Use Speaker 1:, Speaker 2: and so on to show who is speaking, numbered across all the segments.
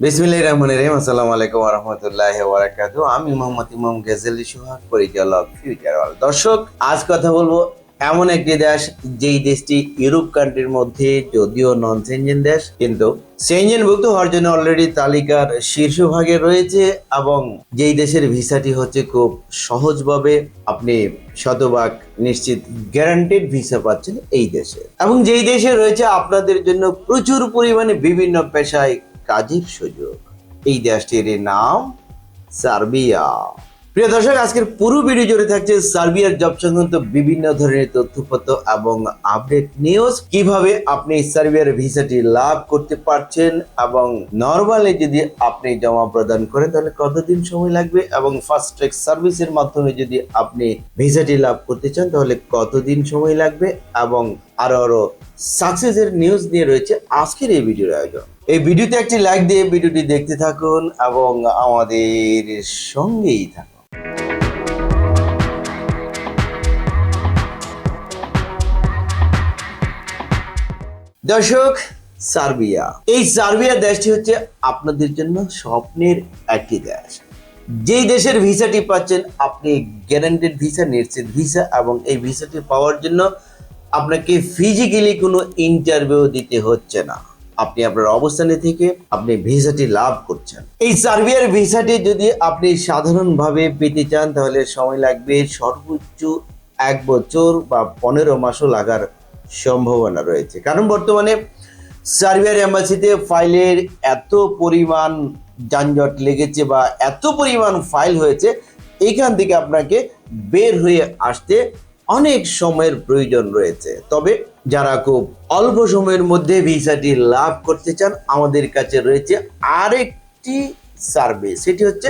Speaker 1: বিসমিল্লাহির রহমানির রহিম, আসসালামু আলাইকুম রাহমাতুল্লাহি ওয়া বারাকাতুহু। আমি মোহাম্মদ ইমাম গেজেলি সোহাগ পরিচালক ফিউচার ওয়ার্ল্ড। দর্শক, আজ কথা বলব এমন একটি দেশ, যেই দেশটি ইউরোপ কান্ট্রির মধ্যে যদিও নন সেনজেন দেশ, কিন্তু সেনজেনভুক্ত হওয়ার জন্য অলরেডি তালিকার শীর্ষভাগে রয়েছে এবং যেই দেশের ভিসাটি হচ্ছে খুব সহজভাবে আপনি শতভাগ নিশ্চিত গ্যারান্টেড ভিসা পাচ্ছেন এই দেশে। এবং যেই দেশে রয়েছে, আপনাদের জন্য প্রচুর পরিমাণে বিভিন্ন পেশায় কাজের সুযোগ। এই দেশটির নাম সার্বিয়া। প্রিয় দর্শক, আজকের পুরো ভিডিও জুড়ে থাকছে সার্বিয়ার জব সংক্রান্ত বিভিন্ন ধরনের তথ্যপত্র এবং আপডেট নিউজ কীভাবে আপনি সার্বিয়ার ভিসাটি লাভ করতে পারছেন এবং নর্মালি যদি আপনি জমা প্রদান করেন, তাহলে কতদিন সময় লাগবে? এবং ফাস্ট ট্র্যাক সার্ভিসের মাধ্যমে যদি আপনি ভিসাটি লাভ করতে চান, তাহলে কতদিন সময় লাগবে? এবং আরও আরও সাকসেসের নিউজ নিয়ে রয়েছে আজকের এই ভিডিওর আয়োজন। এই ভিডিওতে একটি লাইক দিয়ে ভিডিওটি দেখতে থাকুন এবং আমাদের সঙ্গেই থাকুন। দর্শক, সার্বিয়া। এই সার্বিয়া দেশটি হচ্ছে আপনাদের জন্য স্বপ্নের একটি দেশ। যেই দেশের ভিসাটি পাচ্ছেন, আপনি গ্যারান্টেড ভিসা নিশ্চিত ভিসা এবং এই ভিসাটি পাওয়ার জন্য আপনাকে ফিজিক্যালি কোনো ইন্টারভিউ দিতে হচ্ছে না। আপনি আপনার অবস্থানে থেকে আপনি ভিসাটি লাভ করছেন। এই সার্বিয়ার ভিসাটি যদি আপনি সাধারণভাবে পেতে চান, তাহলে সময় লাগবে সর্বোচ্চ এক বছর বা পনেরো মাসও লাগার সম্ভাবনা রয়েছে। কারণ বর্তমানে সার্বিয়ার এম্বাসিতে ফাইলের এত পরিমাণ যানজট লেগেছে বা এত পরিমাণ ফাইল হয়েছে, এখান থেকে আপনাকে বের হয়ে আসতে অনেক সময়ের প্রয়োজন রয়েছে। তবে যারা খুব অল্প সময়ের মধ্যে ভিসাটি লাভ করতে চান, আমাদের কাছে রয়েছে আরেকটি সার্ভিস সেটি হচ্ছে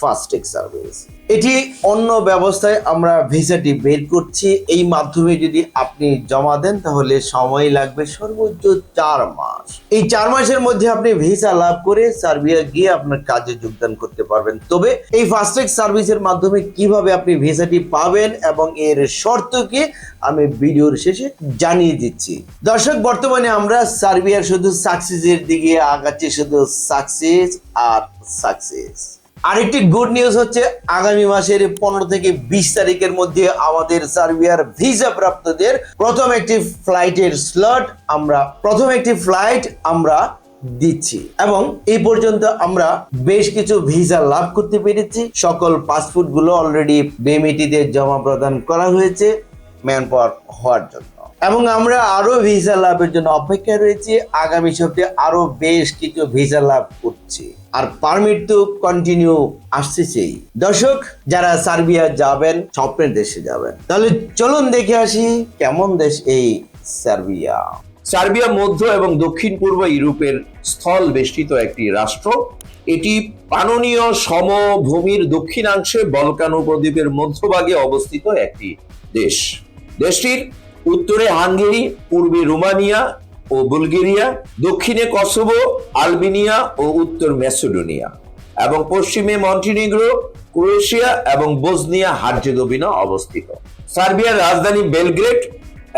Speaker 1: ফাস্টেক সার্ভিস। এটি অন্য ব্যবস্থায় আমরা ভিসাটি বের করছি। এই মাধ্যমে যদি আপনি জমা দেন, তাহলে সময় লাগবে সর্বোচ্চ চার মাস। এই চার মাসের মধ্যে আপনি ভিসা লাভ করে সার্বিয়া গিয়ে আপনার কাজে যোগদান করতে পারবেন। তবে এই ফাস্ট্যাগ সার্ভিসের মাধ্যমে কীভাবে আপনি ভিসাটি পাবেন এবং এর শর্ত কি, আমি ভিডিওর শেষে জানিয়ে দিচ্ছি। দর্শক, বর্তমানে আমরা সার্বিয়ার শুধু সাকসেসের দিকে আগাচ্ছি, শুধু সাকসেস আর সাকসেস আরেকটি গুড নিউজ হচ্ছে, আগামী মাসের পনেরো থেকে বিশ তারিখের মধ্যে আমাদের সার্বিয়ার ভিসা প্রাপ্তদের প্রথম একটি ফ্লাইটের স্লট আমরা, প্রথম একটি ফ্লাইট আমরা দিচ্ছি। এবং এই পর্যন্ত আমরা বেশ কিছু ভিসা লাভ করতে পেরেছি। সকল পাসপোর্টগুলো অলরেডি বেমিটিতে জমা প্রদান করা হয়েছে ম্যান পাওয়ার হওয়ার জন্য। এবং আমরা আরও ভিসা লাভের জন্য অপেক্ষায় রয়েছি। আগামী সপ্তাহে আরও বেশ কিছু ভিসা লাভ করছি। আর পারমিট তো কন্টিনিউ আসতেছেই। দর্শক, যারা সার্বিয়া যাবেন, স্বপ্নের দেশে যাবেন, তাহলে চলুন দেখে আসি কেমন দেশ এই সার্বিয়া।
Speaker 2: সার্বিয়া মধ্য এবং দক্ষিণ পূর্ব ইউরোপের স্থল বেষ্টিত একটি রাষ্ট্র। এটি পাননীয় সমভূমির দক্ষিণাংশে বলকান উপদ্বীপের মধ্যভাগে অবস্থিত একটি দেশ। দেশটির উত্তরে হাঙ্গেরি, পূর্বে রোমানিয়া ও বুলগেরিয়া, দক্ষিণে কসোভো, আলবেনিয়া ও উত্তর ম্যাসেডোনিয়া এবং পশ্চিমে মন্টিনিগ্রো, ক্রোয়েশিয়া এবং বোসনিয়া হার্জেগোভিনা অবস্থিত। সার্বিয়ার রাজধানী বেলগ্রেড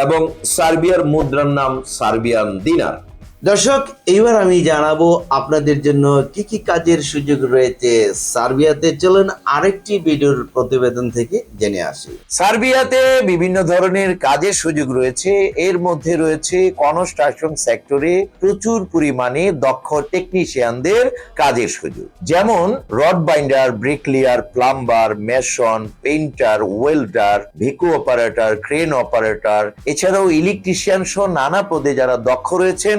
Speaker 2: এবং সার্বিয়ার মুদ্রার নাম সার্বিয়ান দিনার।
Speaker 1: দর্শক এইবার আমি জানাব আপনাদের জন্য কি কি কাজের সুযোগ রয়েছে। সার্বিয়াতে চলুন আরেকটি ভিডিওর প্রতিবেদন থেকে জেনে আসি।
Speaker 2: সার্বিয়াতে বিভিন্ন ধরনের কাজের সুযোগ রয়েছে। এর মধ্যে রয়েছে কনস্ট্রাকশন সেক্টরে প্রচুর পরিমাণে দক্ষ টেকনিশিয়ানদের কাজের সুযোগ। যেমন rod binder bricklayer plumber mason painter welder Bhiku operator crane operator এছাড়াও ইলেকট্রিশিয়ান সহ নানা পদে যারা দক্ষ রয়েছেন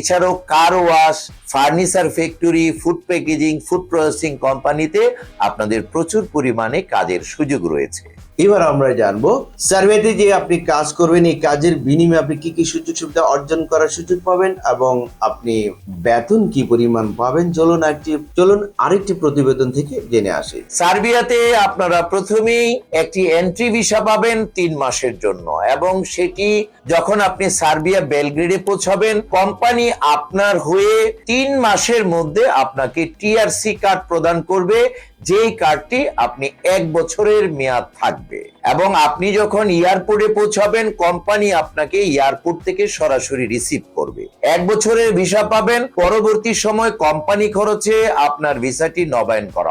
Speaker 2: এছাড়াও car wash furniture factory food packaging food processing কোম্পানিতে আপনাদের প্রচুর পরিমাণে কাজের সুযোগ রয়েছে।
Speaker 1: এবার আমরা জানব সার্ভেতে যে আপনি কাজ করবেন এই কাজের বিনিময়ে আপনি কি কি সুযোগ সুবিধা অর্জন করার সুযোগ পাবেন এবং আপনি বেতন কি পরিমাণ পাবেন? চলুন একটি চলুন আরেকটি প্রতিবেদন থেকে জেনে আসি।
Speaker 2: সার্বিয়াতে আপনারা প্রথমেই একটি এন্ট্রি ভিসা পাবেন তিন মাসের জন্য এবং সেটি যখন আপনি সার্বিয়া বেলগ্রেডে পৌঁছাবেন, কোম্পানি আপনার হয়ে তিন মাসের মধ্যে আপনাকে টিআরসি কার্ড প্রদান করবে, যেই কার্ডটি আপনি এক বছরের মেয়াদ থাকবে। এবং আপনি যখন এয়ারপোর্টে পৌঁছাবেন, কোম্পানি আপনাকে এয়ারপোর্ট থেকে সরাসরি রিসিভ করবে। এক বছরের ভিসা পাবেন, পরবর্তী সময় কোম্পানি খরচে আপনার ভিসাটি নবায়ন করা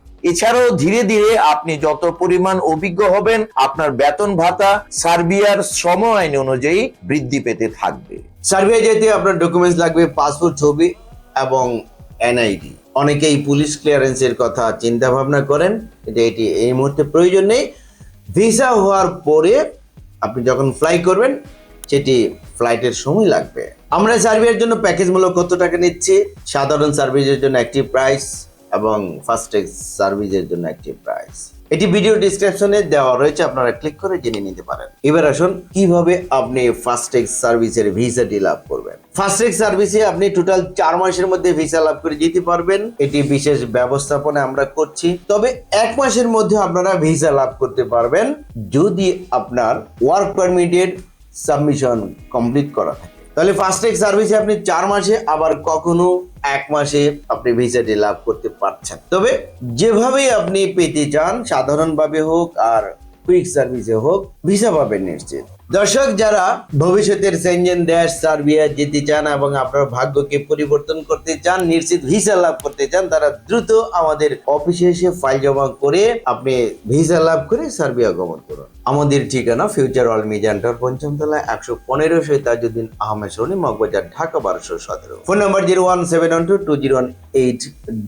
Speaker 2: এছাড়াও ধীরে ধীরে আপনি যত পরিমাণ অভিজ্ঞ হবেন, আপনার বেতন ভাতা সার্বিয়ার শ্রম আইন অনুযায়ী বৃদ্ধি পেতে থাকবে।
Speaker 1: সার্ভে যেতে আপনার ডকুমেন্টস লাগবে পাসপোর্ট ছবি এবং এনআইডি অনেকেই পুলিশ ক্লিয়ারেন্সের কথা চিন্তা ভাবনা করেন এটা এটি এই মুহূর্তে প্রয়োজন নেই। ভিসা হওয়ার পরে আপনি যখন ফ্লাই করবেন, সেটি ফ্লাইটের সময় লাগবে। আমরা সার্ভিসের জন্য প্যাকেজ মূল্য কত টাকা নিচ্ছি? সাধারণ সার্ভিসের জন্য একটি প্রাইস এবং ফার্স্ট সার্ভিসের জন্য একটি প্রাইস এটি ভিডিও ডিসক্রিপশনে দেওয়া রয়েছে, আপনারা ক্লিক করে জেনে নিতে পারেন। এবার আসুন, কীভাবে আপনি ফাস্টেগ সার্ভিসের ভিসাটি লাভ করবেন? ফাস্টেগ সার্ভিসে আপনি টোটাল চার মাসের মধ্যে ভিসা লাভ করে যেতে পারবেন। এটি বিশেষ ব্যবস্থাপনা আমরা করছি, তবে এক মাসের মধ্যে আপনারা ভিসা লাভ করতে পারবেন। যদি আপনার ওয়ার্ক পারমিটের সাবমিশন কমপ্লিট করা থাকে তাহলে ফাস্ট্যাগ সার্ভিসে আপনি চার মাসে, আবার কখনো এক মাসে আপনি ভিসাটি লাভ করতে পারছেন। তবে যেভাবেই আপনি পেতে চান, সাধারণভাবে হোক আর কুইক সার্ভিসে হোক, ভিসা পাবেন নিশ্চিত। দর্শক, যারা ভবিষ্যতের সেনজেন দেশ সার্বিয়া যেতে চান এবং আপনার ভাগ্যকে পরিবর্তন করতে চান, নিশ্চিত ভিসা লাভ করতে চান, তারা দ্রুত আমাদের অফিসে এসে ফাইল জমা করে আপনি ভিসা লাভ করে সার্বিয়া গমন করুন। আমাদের ঠিকানা ফিউচার অল মিজান্টার পঞ্চমতলা একশো পনেরো সৈতাজুদ্দিন আহমেদ সরণি, মগবাজার, ঢাকা বারোশো সতেরো। Phone number zero one seven one two two zero one eight,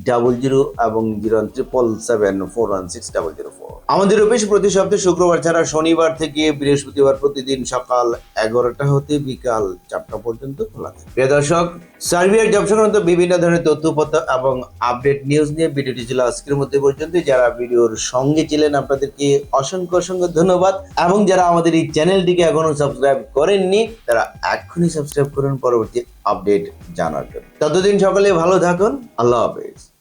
Speaker 1: double zero এবং zero one triple seven four one six double zero four. আমাদের অফিস প্রতি সপ্তাহে শুক্রবার ছাড়া শনিবার থেকে বৃহস্পতিবার প্রতিদিন সকাল এগারোটা হতে বিকাল চারটা পর্যন্ত খোলা থাকে। প্রিয় দর্শক সার্বিয়ার জব সংক্রান্ত বিভিন্ন ধরনের তথ্যপত্র এবং আপডেট নিউজ নিয়ে ভিডিওটি ছিল আজকের মধ্যে পর্যন্ত যারা ভিডিওর সঙ্গে ছিলেন, আপনাদেরকে অসংখ্য অসংখ্য ধন্যবাদ। এবং যারা আমাদের এই চ্যানেলটিকে এখনও সাবস্ক্রাইব করেননি, তারা এখনই সাবস্ক্রাইব করুন, পরবর্তী আপডেট জানার জন্য। ততদিন সকলে ভালো থাকুন। আল্লাহ হাফেজ।